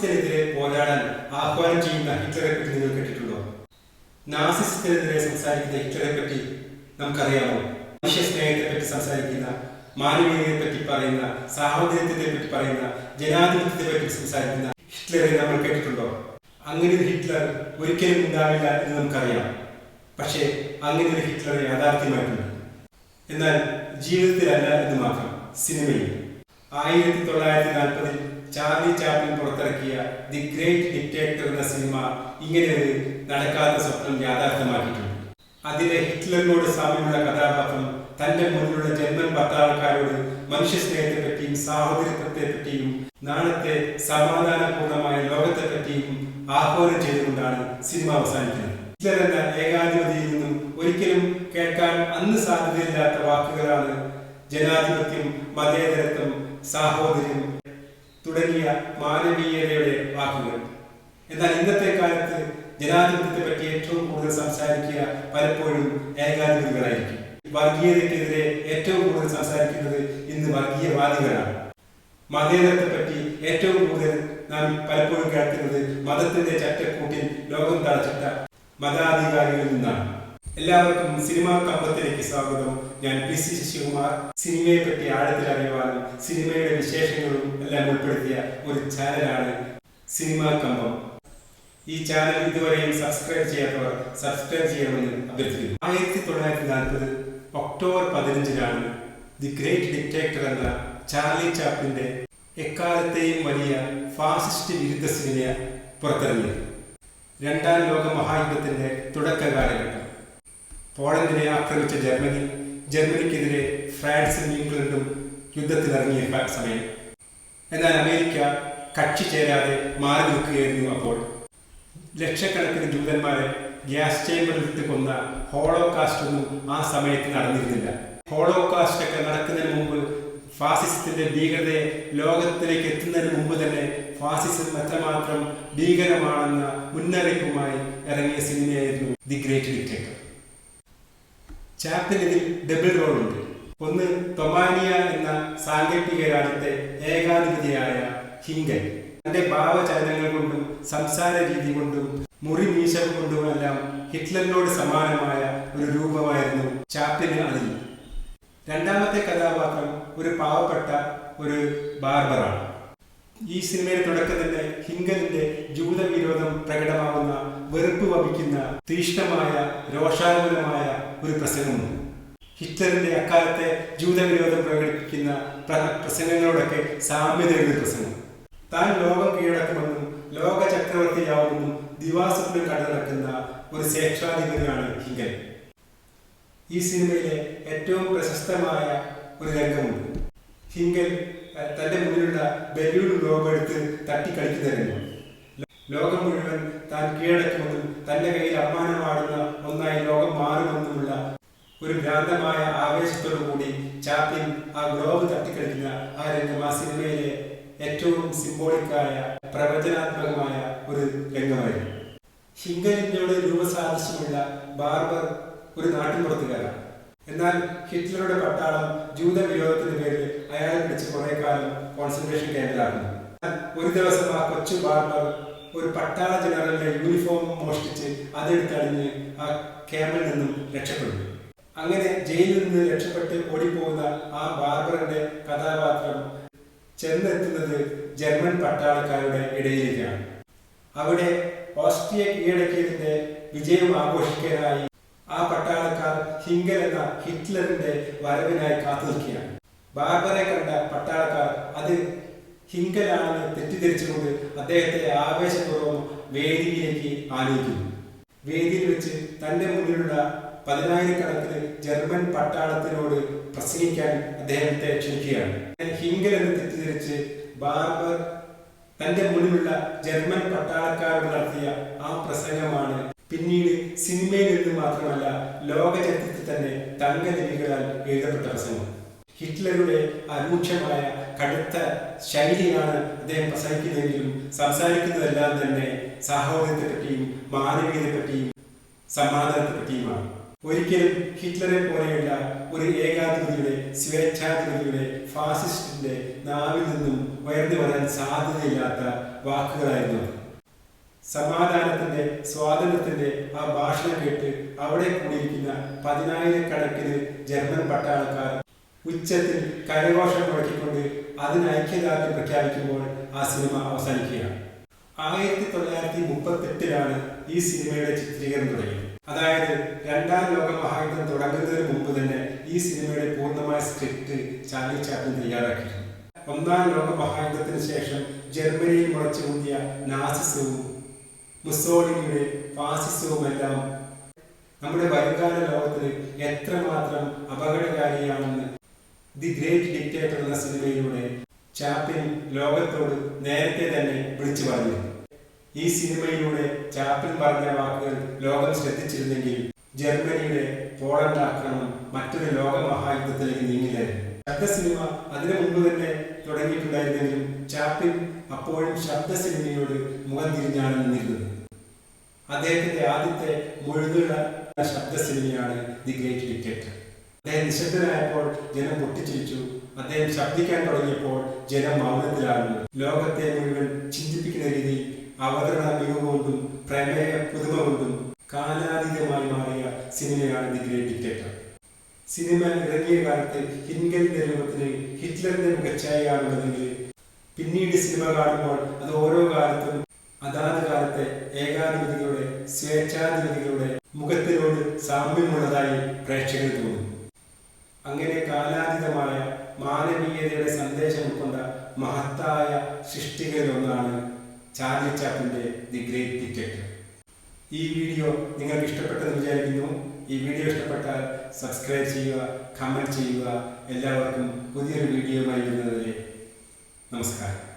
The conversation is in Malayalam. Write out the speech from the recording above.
നാസിസത്തിനെതിരെ പോരാടാൻ ആഹ്വാനം ചെയ്യുന്ന ഹിറ്റ്ലറെ പറ്റി നിങ്ങൾ കേട്ടിട്ടുണ്ടോ? നാസിസത്തിനെതിരെ സംസാരിക്കുന്ന ഹിറ്റ്ലറെ പറ്റി നമുക്കറിയാമോ? മനുഷ്യ സ്നേഹത്തെ പറ്റി സംസാരിക്കുന്ന മാനവീയതയെ പറ്റി പറയുന്ന സാഹോദര്യത്തെ പറ്റി പറയുന്ന ജനാധിപത്യത്തെ പറ്റി സംസാരിക്കുന്ന ഹിറ്റ്ലറെ നമ്മൾ കേട്ടിട്ടുണ്ടോ? അങ്ങനെ ഒരു ഹിറ്റ്ലർ ഒരിക്കലും ഉണ്ടാവില്ല എന്ന് നമുക്കറിയാം. പക്ഷേ അങ്ങനെ ഒരു ഹിറ്റ്ലർ യാഥാർത്ഥ്യമായിട്ടുണ്ട്. എന്നാൽ ജീവിതത്തിലല്ല എന്ന് മാത്രം സിനിമയിൽ. ആയിരത്തി തൊള്ളായിരത്തി നാൽപ്പതിൽ ചാർലി ചാപ്ലിൻ പുറത്തിറക്കിയ ദി ഗ്രേറ്റ് ഡിക്റ്റേറ്റർ എന്ന സിനിമ ഇങ്ങനെ ഒരു നടക്കാത്ത സ്വപ്നം യാഥാർത്ഥ്യമാക്കിയിട്ടുണ്ട്. അതിലെ ഹിറ്റ്ലറിനോട് സാമ്യമുള്ള കഥാപാത്രം തന്റെ മുന്നിലുള്ള പട്ടാളക്കാരോട് മനുഷ്യ സ്നേഹത്തെ പറ്റിയും സാഹോദര്യത്തെ പറ്റിയും നാളത്തെ സമാധാനപൂർണമായ ലോകത്തെ പറ്റിയും ആഹ്വാനം ചെയ്തുകൊണ്ടാണ് സിനിമ അവസാനിക്കുന്നത്. ഹിറ്റ്ലർ എന്ന ഏകാധിപതിയിൽ നിന്നും ഒരിക്കലും കേൾക്കാൻ അന്ന് സാധ്യതയില്ലാത്ത വാക്കുകളാണ് ജനാധിപത്യം മതേതരത്വം സാഹോദര്യം തുടങ്ങിയ മാനവീയതയുടെ വാക്കുകൾ. എന്നാൽ ഇന്നത്തെ കാലത്ത് ജനാധിപത്യത്തെ പറ്റി ഏറ്റവും കൂടുതൽ സംസാരിക്കുക പലപ്പോഴും ഏകാധിപതികളായിരിക്കും. വർഗീയതയ്ക്കെതിരെ ഏറ്റവും കൂടുതൽ സംസാരിക്കുന്നത് ഇന്ന് വർഗീയവാദികളാണ്. മതേതരത്തെ പറ്റി ഏറ്റവും കൂടുതൽ നാം പലപ്പോഴും കേൾക്കുന്നത് മതത്തിന്റെ ചട്ടക്കൂട്ടിൽ ലോകം തളച്ചിട്ട മതാധികാരികളിൽ നിന്നാണ്. എല്ലാവർക്കും സിനിമാ കമ്പത്തിലേക്ക് സ്വാഗതം. ഞാൻ പി സി ശശികുമാർ. സിനിമയെ പറ്റി ആഴത്തിൽ അറിയുവാനും സിനിമയുടെ വിശേഷങ്ങളും എല്ലാം ഉൾപ്പെടുത്തിയ ഒരു ചാനലാണ് സിനിമാ കമ്പം. ഈ ചാനൽ ഇതുവരെയും സബ്സ്ക്രൈബ് ചെയ്യാത്തവർ സബ്സ്ക്രൈബ് ചെയ്യണമെന്ന് അഭ്യർത്ഥിക്കുന്നു. ആയിരത്തി തൊള്ളായിരത്തി നാൽപ്പത് ഒക്ടോബർ പതിനഞ്ചിനാണ് ദി ഗ്രേറ്റ് ഡിക്റ്റേറ്റർ എന്ന ചാർലി ചാപ്പിന്റെ എക്കാലത്തെയും വലിയ ഫാസിസ്റ്റ് വിരുദ്ധ സിനിമ പുറത്തിറങ്ങിയത്. രണ്ടാം ലോക മഹായുദ്ധത്തിന്റെ തുടക്ക കാലഘട്ടം. പോളണ്ടിനെ ആക്രമിച്ച ജർമ്മനി ജർമ്മനിക്കെതിരെ ഫ്രാൻസും ഇംഗ്ലണ്ടും യുദ്ധത്തിലിറങ്ങിയ സമയം. എന്നാൽ അമേരിക്ക കക്ഷി ചേരാതെ മാറി നിൽക്കുകയായിരുന്നു അപ്പോൾ. ലക്ഷക്കണക്കിന് ജൂതന്മാരെ ഗ്യാസ് ചേമ്പറിൽ ഇട്ട് കൊന്ന ഹോളോകാസ്റ്റ് ഒന്നും ആ സമയത്ത് നടന്നിരുന്നില്ല. ഹോളോകാസ്റ്റ് ഒക്കെ നടക്കുന്നതിന് മുമ്പ് ഫാസിസത്തിന്റെ ഭീകരതയെ ലോകത്തിലേക്ക് എത്തുന്നതിന് മുമ്പ് തന്നെ ഫാസിസം എത്രമാത്രം ഭീകരമാണെന്ന മുന്നറിയിപ്പുമായി ഇറങ്ങിയ സിനിമയായിരുന്നു ദി ഗ്രേറ്റ് ഡിക്റ്റേറ്റർ ചാപ്പിൽ ഇതിൽ ഡബിൾ റോളുണ്ട്. ഒന്ന് തൊമാനിയ എന്ന സാങ്കല്പിക രാജ്യത്തെ ഏകാധിപതിയായ ഹിങ്കൻ തന്റെ ഭാവചലനങ്ങൾ കൊണ്ടും സംസാര രീതി കൊണ്ടും മുറി മീശ കൊണ്ടുമെല്ലാം ഹിറ്റ്ലറിനോട് സമാനമായ ഒരു രൂപമായിരുന്നു ചാപ്പിന് അതിൽ. രണ്ടാമത്തെ കഥാപാത്രം ഒരു പാവപ്പെട്ട ഒരു ബാർബറാണ്. ഈ സിനിമയുടെ തുടക്കത്തിന്റെ ജൂത വിരോധം പ്രകടമാകുന്ന വെറുപ്പ് വപിക്കുന്ന തീഷ്ണമായ രോഷാകുലമായ ഒരു പ്രസംഗമുണ്ട്. ഹിറ്റ്ലറിന്റെ അക്കാലത്തെ ജൂതവിരോധം പ്രകടിപ്പിക്കുന്ന പ്രസംഗങ്ങളോടൊക്കെ സാമ്യതയുള്ള പ്രസംഗം. താൻ ലോകം കീഴടക്കുമെന്നും ലോക ചക്രവർത്തിയാവുമെന്നും ദിവാസ്വപ്നം കണ്ടു ഒരു സ്വേച്ഛാധിപതിയാണ് ഹിങ്കൽ ഈ സിനിമയിലെ ഏറ്റവും പ്രശസ്തമായ ഒരു രംഗമുണ്ട്. ഹിങ്കൽ തന്റെ മുന്നിലുള്ള ബലൂൺ ലോകം എടുത്ത് തട്ടിക്കളിക്കുന്ന രംഗം ലോകം മുഴുവൻ താൻ കീഴടക്കുമെന്നും തന്റെ കയ്യിൽ അമ്മാനമാടുന്ന ഒന്നായി ലോകം മാറുമെന്നുമുള്ള ഒരു ഭ്രാന്തമായ ആവേശത്തോടു കൂടി ചാപ്ലിൻ ആ ഗ്ലോബ് തട്ടിക്കളിക്കുന്ന ആ രംഗം ആ സിനിമയിലെ ഏറ്റവും സിംബോളിക്കായ പ്രവചനാത്മകമായ ഒരു രംഗമായിരുന്നു. ഹിംഗലിനോട് രൂപസാദൃശ്യമുള്ള ബാർബർ ഒരു നാട്ടിൻപുറത്തുകാരൻ എന്നാൽ ഹിറ്റ്ലറുടെ പട്ടാളം ജൂത വിരോധത്തിന്റെ പേരിൽ അയാൾ പിടിച്ച് കുറെ കാലം കോൺസെൻട്രേഷൻ ക്യാമ്പിലാണ് ഒരു ദിവസം ആ കൊച്ചു ബാർബർ ഒരു പട്ടാള ജനറലിന്റെ യൂണിഫോം മോഷ്ടിച്ച് അതെടുത്തണിഞ്ഞ് ആ ക്യാമ്പിൽ നിന്നും രക്ഷപ്പെടുന്നു അങ്ങനെ ജയിലിൽ നിന്ന് രക്ഷപ്പെട്ട് ഓടിപ്പോകുന്ന ആ ബാർബറിന്റെ കഥാപാത്രം ചെന്നെത്തുന്നത് ജർമ്മൻ പട്ടാളക്കാരുടെ ഇടയിലേക്കാണ് അവിടെ ഓസ്ട്രിയ കീഴടക്കിയതിന്റെ വിജയം ആഘോഷിക്കാനായി ആ പട്ടാളക്കാർ ഹിംഗൽ എന്ന ഹിറ്റ്ലറിന്റെ വരവിനായി കാത്തു നിൽക്കുകയാണ് ബാർബറെ കണ്ട പട്ടാളക്കാർ അത് ഹിംഗലാണെന്ന് തെറ്റിദ്ധരിച്ചുകൊണ്ട് അദ്ദേഹത്തെ ആവേശപൂർവം വേദിയിലേക്ക് ആനയിക്കുന്നു വേദിയിൽ വെച്ച് തന്റെ മുന്നിലുള്ള പതിനായിരക്കണക്കിന് ജർമ്മൻ പട്ടാളത്തിനോട് പ്രസംഗിക്കാൻ അദ്ദേഹത്തെ ക്ഷണിക്കുകയാണ്. ഹിംഗൽ എന്ന് തെറ്റിദ്ധരിച്ച് ബാർബർ തന്റെ മുന്നിലുള്ള ജർമ്മൻ പട്ടാളക്കാരോട് നടത്തിയ ആ പ്രസംഗമാണ് പിന്നീട് സിനിമയിൽ നിന്ന് മാത്രമല്ല ലോക ചരിത്രത്തിൽ തന്നെ തങ്കലിപികളാൽ എഴുതപ്പെട്ട പ്രസംഗം. ഹിറ്റ്ലറുടെ അരൂക്ഷമായ കടുത്ത ശൈലിയാണ് അദ്ദേഹം പ്രസംഗിക്കുന്നതെങ്കിലും സംസാരിക്കുന്നതെല്ലാം തന്നെ സാഹോദര്യത്തെ പറ്റിയും മാനവീയതയെ പറ്റിയും സമാധാനത്തെ പറ്റിയുമാണ്. ഒരിക്കലും ഹിറ്റ്ലറെ പോലെയുള്ള ഒരു ഏകാധിപതിയുടെ സ്വേച്ഛാധിപതിയുടെ ഫാസിസ്റ്റിന്റെ നാവിൽ നിന്നും ഉയർന്നു വരാൻ സാധ്യതയില്ലാത്ത വാക്കുകളായിരുന്നു. സമാധാനത്തിന്റെ സ്വാതന്ത്ര്യത്തിന്റെ ആ ഭാഷണം കേട്ട് അവിടെ കൂടിയിരിക്കുന്ന പതിനായിരക്കണക്കിന് ജർമ്മൻ പട്ടാളക്കാർ ഉച്ചത്തിൽ കരഘോഷം മുഴക്കിക്കൊണ്ട് അതിന് ഐക്യദാർഢ്യം പ്രഖ്യാപിക്കുമ്പോൾ ആ സിനിമ അവസാനിക്കുകയാണ്. ആയിരത്തി തൊള്ളായിരത്തി മുപ്പത്തെട്ടിലാണ് ഈ സിനിമയുടെ ചിത്രീകരണം തുടങ്ങിയത്. അതായത് രണ്ടാം ലോക മഹായുദ്ധം തുടങ്ങുന്നതിന് മുമ്പ് തന്നെ ഈ സിനിമയുടെ പൂർണമായ സ്ക്രിപ്റ്റ് ചാർലി ചാപ്പിൻ തയ്യാറാക്കിയിരുന്നു. ഒന്നാം ലോക മഹായുദ്ധത്തിന് ശേഷം ജർമ്മനിയിൽ മുളച്ചു കൂടിയ നാസിസവും മുസോളിയുടെ ഫാസിസവും എല്ലാം നമ്മുടെ വരുംകാല ലോകത്തിന് എത്രമാത്രം അപകടകാരിയാണെന്ന് ദി ഗ്രേറ്റ് ഡിക്റ്റേറ്റർ എന്ന സിനിമയിലൂടെ ചാപ്പിൻ ലോകത്തോട് നേരത്തെ തന്നെ വിളിച്ചു പറഞ്ഞിരുന്നു. ഈ സിനിമയിലൂടെ ചാപ്പിൽ പറഞ്ഞ വാക്കുകൾ ലോകം ശ്രദ്ധിച്ചിരുന്നെങ്കിൽ ജർമ്മനിയുടെ പോളണ്ട് ആക്രമണം മറ്റൊരു ലോക മഹായുദ്ധത്തിലേക്ക് നീങ്ങില്ലായിരുന്നു. ശബ്ദ സിനിമ അതിനു മുമ്പ് തന്നെ തുടങ്ങിയിട്ടുണ്ടായിരുന്നെങ്കിലും ചാപ്പിൻ അപ്പോഴും ശബ്ദ സിനിമയോട് മുഖം തിരിഞ്ഞാണ് നിന്നിരുന്നത് അദ്ദേഹത്തിന്റെ ആദ്യത്തെ മുഴുതുള്ള ശബ്ദ സിനിമയാണ് ദി ഗ്രേറ്റ് ഡിക്റ്റേറ്റർ അദ്ദേഹം നിശബ്ദനായപ്പോൾ ജനം പൊട്ടിച്ചിരിച്ചു. അദ്ദേഹം ശബ്ദിക്കാൻ തുടങ്ങിയപ്പോൾ ജനം മൗനത്തിലാകുന്നു. ലോകത്തെ മുഴുവൻ ചിന്തിപ്പിക്കുന്ന രീതിയിൽ അവതരണ മികവ് പ്രമേയ പുതുമ കൊണ്ടും കാലാതീതമായി മാറിയ സിനിമയാണ് ദി ഗ്രേറ്റ് ഡിക്റ്റേറ്റർ സിനിമ ഇറങ്ങിയ കാലത്ത് ഹിൻഗൽ രൂപത്തിന് ഹിറ്റ്ലറിന്റെ മുഖച്ഛായയാണുള്ളതെങ്കിൽ പിന്നീട് സിനിമ കാണുമ്പോൾ അത് ഓരോ കാലത്തും അതാത് കാലത്തെ ഏകാധിപതികളുടെ സ്വേച്ഛാധിപതികളുടെ മുഖത്തിനോട് സാമ്യമുള്ളതായി പ്രേക്ഷകർ തോന്നുന്നു അങ്ങനെ കാലാതീതമായ മാനവീയതയുടെ സന്ദേശം ഉൾക്കൊണ്ട മഹത്തായ സൃഷ്ടികളിലൊന്നാണ് ചാർലി ചാപ്പിന്റെ ദി ഗ്രേറ്റ് ഡിക്റ്റേറ്റർ ഈ വീഡിയോ നിങ്ങൾക്ക് ഇഷ്ടപ്പെട്ടെന്ന് വിചാരിക്കുന്നു. ഈ വീഡിയോ ഇഷ്ടപ്പെട്ടാൽ സബ്സ്ക്രൈബ് ചെയ്യുക കമന്റ് ചെയ്യുക. എല്ലാവർക്കും പുതിയൊരു വീഡിയോയുമായി വരുന്നതുവരെ നമസ്കാരം.